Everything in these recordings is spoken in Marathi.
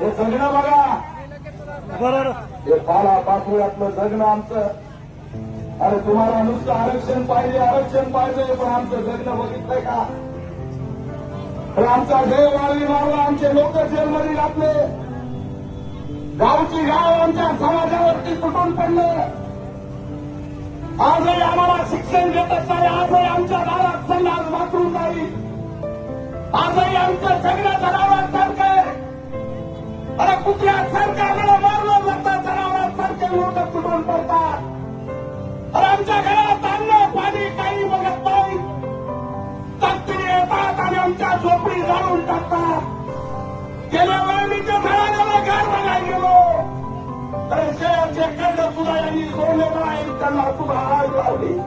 हे जगणं बघा. बरोबर हे पाला पाचोळ्यातलं जगणं आमचं. अरे तुम्हाला नुसतं आरक्षण पाहिजे आरक्षण पाहिजे पण आमचं जगणं बघितलंय का? अरे आमचा देव वाळवी मारला आमचे लोक जेलमध्ये घातले. गावची गाव आमच्या समाजावरती तुटून पडले. आजही आम्हाला शिक्षण देतच नाही आजही आमच्या दारात संडास वापरून नाही. आजही आमचं जगणं जनावरांसारखे लोक तुटून पडतात? तर आमच्या घरात अन्न पाणी काही बघत नाही. ताकदीने येतात आणि आमच्या झोपडी जाळून टाकतात. गेल्या वेळी मी त्या घराण्याला घर बघायला गेलो. तर शेळ्याचे कंड सुद्धा यांनी सोडले नाही. त्यांना सुद्धा आग लावली.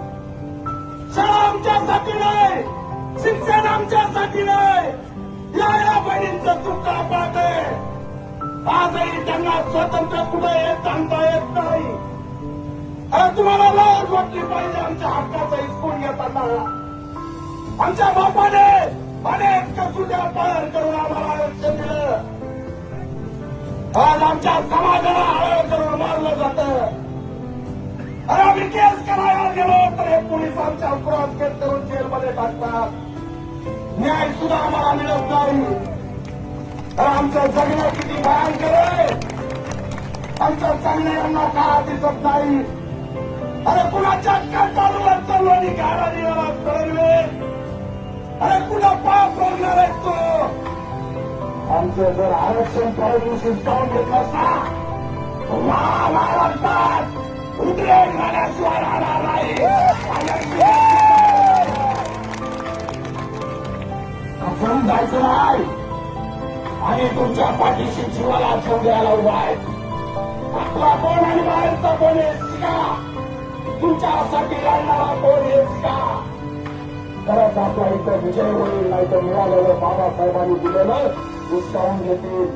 शाळा आमच्यासाठी नाही शिक्षण आमच्यासाठी नाही या या बहिणींचं तुकडा पाहते आजही त्यांना स्वतंत्र कुठे येत आणता येत अरे तुम्हाला लाज वाटली पाहिजे आमच्या हक्काचा हिसकून घेताना. आमच्या बापाने अनेक कसुट्या पालन करून आम्हाला आरक्षण दिलं. आज आमच्या समाजाला हळद करून मारलं जातं. अरे आम्ही केस करायला गेलो तर हे पोलीस आमच्या क्रॉस केस करून जेलमध्ये टाकतात. न्याय सुद्धा आम्हाला मिळत नाही. तर आमचं जगणं किती भयंकर आहे. आमच्या चांगलं यांना का दिसत नाही. अरे कुणाच्या कटाळूवर चाललो आणि गाडा दिला तळवे अरे कुणा पाप बोलणार आहे तो? आमचं जर आरक्षण पाहिजे शिस्तावून घेतलं असता महाराष्ट्रात उद्रेक झाल्याशिवाय राहणार नाही. आपण जायचं नाही. आणि तुमच्या पाठीशी जीवाला ठेव द्यायला उभा आहे. आपला कोण आणि बाहेरचा कोण आहे? शिका. तुमच्यासाठी लढणारा कोण आहे शिका तरच आपला इथं विजय होईल नाही तर मिळालेलं बाबासाहेबांनी दिलेलं दुष्काळून घेतील